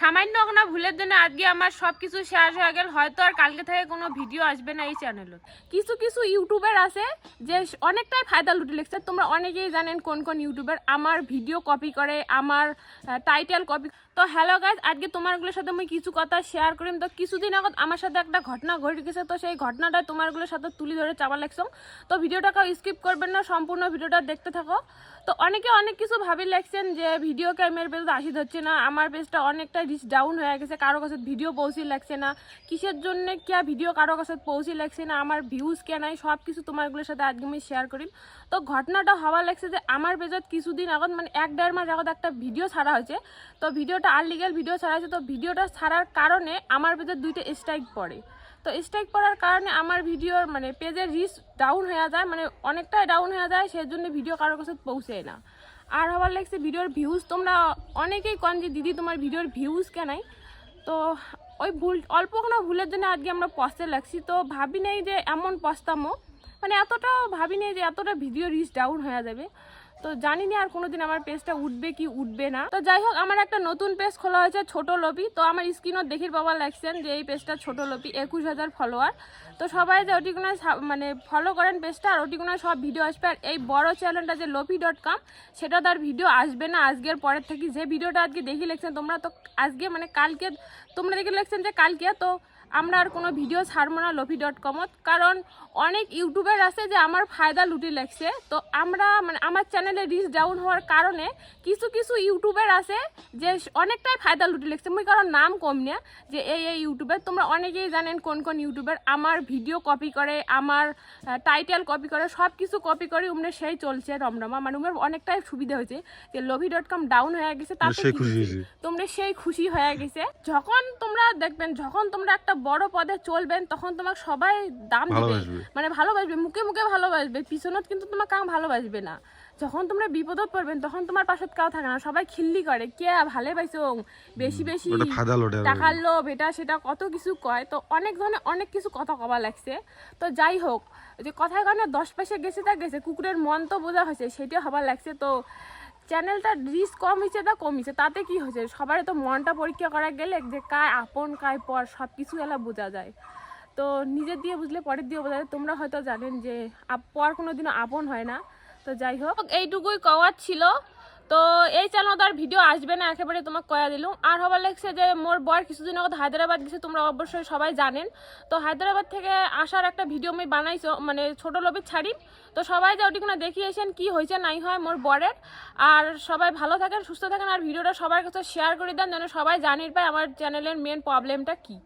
সামান্য কোনো ভুলের জন্য আজকে আমার সব কিছু শেষ হয়ে গেল। হয়তো আর কালকে থেকে কোনো ভিডিও আসবে না এই চ্যানেলত কিছু কিছু ইউটিউবার আছে যে অনেকটাই ফায়দা লুটে লিখছে। তোমরা অনেকেই জানেন কোন কোন ইউটিউবার আমার ভিডিও কপি করে, আমার টাইটেল কপি তো হ্যালো গাইজ আজকে তোমারগুলোর সাথে আমি কিছু কথা শেয়ার করিম। তো কিছুদিন আগত আমার সাথে একটা ঘটনা ঘটে গেছে তো সেই ঘটনাটা তোমারগুলোর সাথে তুলি ধরে চাপা লাগছম তো ভিডিওটাকে স্কিপ করবেন না, সম্পূর্ণ ভিডিওটা দেখতে থাকো। তো অনেকে অনেক কিছু ভাবি লাগছেন যে ভিডিও ক্যামেরার পেজ আসি ধরছে না। আমার পেজটা অনেকটা রিচ ডাউন হয়ে গেছে, কারও কাছে ভিডিও পৌঁছি লাগছে না। কিসের জন্য কিয়া ভিডিও কারও কাছে পৌঁছি লাগছে না? আমার ভিউজ কে নাই সব কিছু তোমারগুলোর সাথে আজকে আমি শেয়ার করিম। তো ঘটনাটা হওয়া লাগছে যে, আমার পেজত কিছুদিন আগত মানে এক দেড় মাস আগত একটা ভিডিও ছাড়া হয়েছে। তো ভিডিওটা আনলিগেল ভিডিও ছাড়া হয়েছে, তো ভিডিওটা ছাড়ার কারণে আমার পেজে দুইটা স্ট্রাইক পড়ে। তো স্ট্রাইক পড়ার কারণে আমার ভিডিওর মানে পেজের রিচ ডাউন হয়ে যায় মানে অনেকটাই ডাউন হয়ে যায় সেই জন্য ভিডিও কারোর কাছে পৌঁছায় না। আর হবার লাগছে ভিডিওর ভিউজ তোমরা অনেকেই কন যে, দিদি, তোমার ভিডিওর ভিউজ কেনাই তো ওই ভুল, অল্প কোনো ভুলের জন্য আজকে আমরা পস্তে লাগছি। তো ভাবি নাই যে, এমন পস্তামো মানে এতটাও ভাবি নাই যে, এতটা ভিডিও রিচ ডাউন হয়ে যাবে। তো জানি না আর কোনোদিন আমার পেজটা উঠবে কি উঠবে না। তো যাই হোক, আমার একটা নতুন পেজ খোলা হয়েছে, ছোট লবি তো আমার স্ক্রিনও দেখির বাবা লাগছেন যে এই পেজটা ছোট লবি একুশ হাজার ফলোয়ার তো সবাই যে ওটি কোনো মানে ফলো করেন পেজটা আর ওটি কোনো সব ভিডিও আসবে। আর এই বড় চ্যানেলটা যে লপি ডট কম সেটা তার ভিডিও আসবে না আজকের পরের থেকে। যে ভিডিওটা আজকে দেখি লেখছেন তোমরা, তো আজকে মানে কালকে, তোমরা দেখে লেখছেন যে কালকে, তো আমরা আর কোনো ভিডিও ছাড়বো না লফি ডট কমত কারণ অনেক ইউটিউবার আছে যে আমার ফায়দা লুটি লাগছে তো আমরা মানে আমার চ্যানেলে রিচ ডাউন হওয়ার কারণে কিছু কিছু ইউটিউবার আছে যে অনেকটাই ফায়দা লুটি লাগছে মুই কারণ নাম কম না যে এই এই ইউটিউবার তোমরা অনেকেই জানেন কোন কোন ইউটিউবার আমার ভিডিও কপি করে আমার টাইটেল কপি করে সব কিছু কপি করে উমরে সেই চলছে রমরমা। মানে উমের অনেকটাই সুবিধা হয়েছে যে লভি ডট কম ডাউন হয়ে গেছে তাতে। তোমরা সেই খুশি হয়ে গেছে। যখন তোমরা দেখবেন যখন তোমরা একটা বড় পদে চলবেন তখন তোমাকে সবাই দাম দিবে। মানে ভালোবাসবে মুখে মুখে ভালোবাসবে পিছনত কিন্তু তোমার কাম ভালোবাসবে না। যখন তোমরা বিপদত পড়বেন তখন তোমার পাশে কাউ থাকে না। সবাই খিল্লি করে কে ভালে পাইছো? বেশি বেশি টাকার লোভ এটা সেটা কত কিছু কয়। তো অনেক ধরনের অনেক কিছু কথা কবা লাগছে। তো যাই হোক যে কথায় কারণে দশ পয়সা গেছে তা গেছে কুকুরের মন তো বোঝা হয়েছে সেটা হবার লাগছে। তো চ্যানেলটা রিচ কম হয়েছে তা কমিছে তাতে কি হয়েছে? সবারই তো মনটা পরীক্ষা করা গেলে যে কায় আপন কায় পর সব কিছু এলা বোঝা যায়। তো নিজের দিয়ে বুঝলে পরের দিয়ে বোঝা যায়। তোমরা হয়তো জানেন যে পর কোনো দিনও আপন হয় না। তো যাই হোক, এইটুকুই কওয়ার ছিল। তো এই চ্যানেল আর ভিডিও আসবে না, একেবারে তোমাকে কয়া দিলুম। আর হবার লাগছে যে, মোর বর কিছুদিন আগত হায়দ্রাবাদ গেছে, তোমরা অবশ্যই সবাই জানেন। তো হায়দ্রাবাদ থেকে আসার একটা ভিডিও আমি বানাইছো মানে ছোট লবির ছাড়ি। তো সবাই যে ওটি কোনো দেখিয়েছেন, কী হয়েছে, নাই হয় মোর বরের। আর সবাই ভালো থাকেন, সুস্থ থাকেন, আর ভিডিওটা সবার কাছে শেয়ার করে দেন, যেন সবাই জানির পায় আমার চ্যানেলের মেন প্রবলেমটা কী।